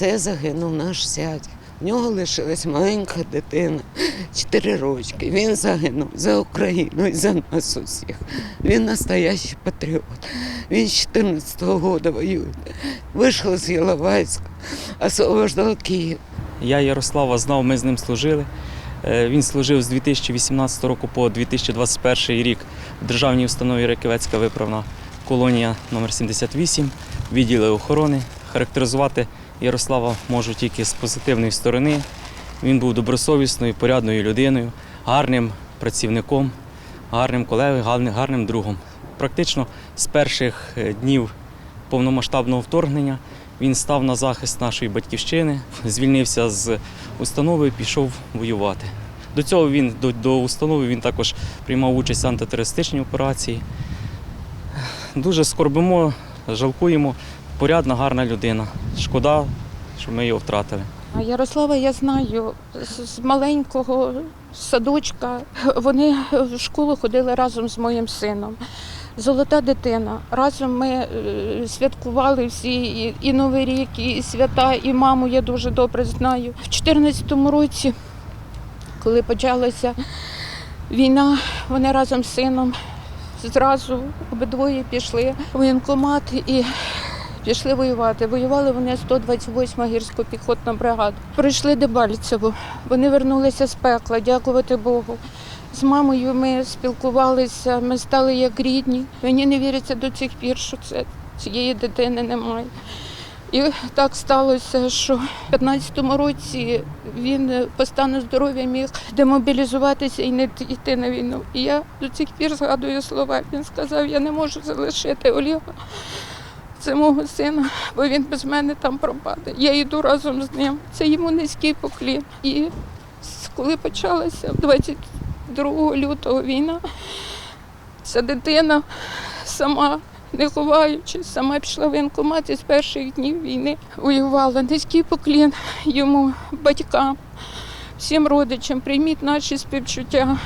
Це загинув наш зять. В нього лишилась маленька дитина, 4 рочки. Він загинув за Україну і за нас усіх. Він настоящий патріот. Він з 14-го року воює. Вийшов з Іловайська, освобождав Київ. Я Ярослава знав, ми з ним служили. Е, Він служив з 2018 року по 2021 рік в державній установі Раківецька виправна колонія номер 78 відділи охорони. Характеризувати Ярослава можу тільки з позитивної сторони. Він був добросовісною, порядною людиною, гарним працівником, гарним колегою, гарним, другом. Практично з перших е, днів повномасштабного вторгнення він став на захист нашої батьківщини, звільнився з установи пішов воювати. До цього він до, до установи він також приймав участь в антитерористичній операції. Дуже скорбимо, жалкуємо. Порядна, гарна людина. Шкода, що ми його втратили. А Ярослава я знаю з маленького садочка. Вони в школу ходили разом з моїм сином. Золота дитина. Разом ми е, святкували всі і Новий рік, і свята, і маму я дуже добре знаю. В 2014 році, коли почалася війна, вони разом з сином зразу обидвоє пішли в воєнкомат і пішли воювати. Воювали вони 128 гірсько піхотна бригада. Пройшли Дебальцево. Вони вернулися з пекла, дякувати Богу. З мамою ми спілкувалися, ми стали як рідні. Мені не віриться до цих пір, що це цієї дитини немає. І так сталося, що в 15-му році він по стану здоров'я міг демобілізуватися і не йти на війну. І я до цих пір згадую слова. Він сказав, я не можу залишити Олега. Це мого сина, бо він без мене там пропаде. Я йду разом з ним. Це йому низький поклін. І коли почалася 22 лютого війна, ця дитина сама, не ховаючись, сама пішла в воєнкомат з перших днів війни воювала. Низький поклін йому, батькам, всім родичам. Прийміть наші співчуття.